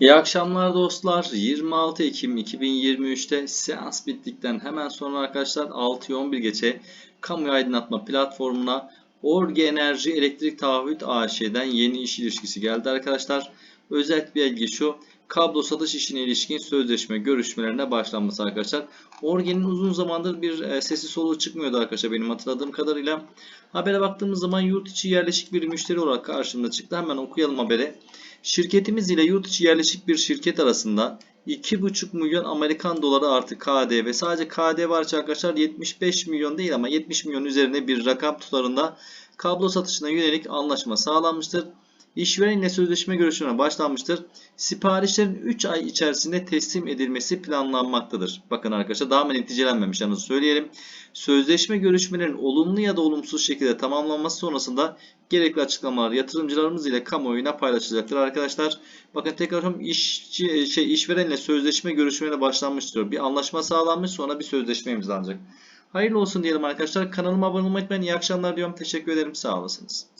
İyi akşamlar dostlar. 26 Ekim 2023'te seans bittikten hemen sonra arkadaşlar 6'ya 11 geçe kamu aydınlatma platformuna Orge Enerji Elektrik Taahhüt AŞ'den yeni iş ilişkisi geldi arkadaşlar. Özel bir bilgi şu. Kablo satış işine ilişkin sözleşme görüşmelerine başlanması arkadaşlar. Orge'nin uzun zamandır bir e, sesi soluğu çıkmıyordu arkadaşlar benim hatırladığım kadarıyla. Habere baktığımız zaman yurt içi yerleşik bir müşteri olarak karşımıza çıktı. Hemen okuyalım haberi. Şirketimiz ile yurt içi yerleşik bir şirket arasında 2,5 milyon Amerikan doları artı KDV. Sadece KDV var arkadaşlar 75 milyon değil ama 70 milyon üzerine bir rakam tutarında kablo satışına yönelik anlaşma sağlanmıştır. İşverenle sözleşme görüşmelerine başlanmıştır. Siparişlerin 3 ay içerisinde teslim edilmesi planlanmaktadır. Bakın arkadaşlar daha neticelenmemiş yalnız söyleyelim. Sözleşme görüşmelerinin olumlu ya da olumsuz şekilde tamamlanması sonrasında gerekli açıklamalar yatırımcılarımız ile kamuoyuna paylaşılacaktır arkadaşlar. Bakın tekrar işçi, şey, işverenle sözleşme görüşmelerine başlanmış diyor. Bir anlaşma sağlanmış sonra bir sözleşme imzalanacak. Hayırlı olsun diyelim arkadaşlar. Kanalıma abone olmayı unutmayın. İyi akşamlar diyorum. Teşekkür ederim. Sağ olasınız.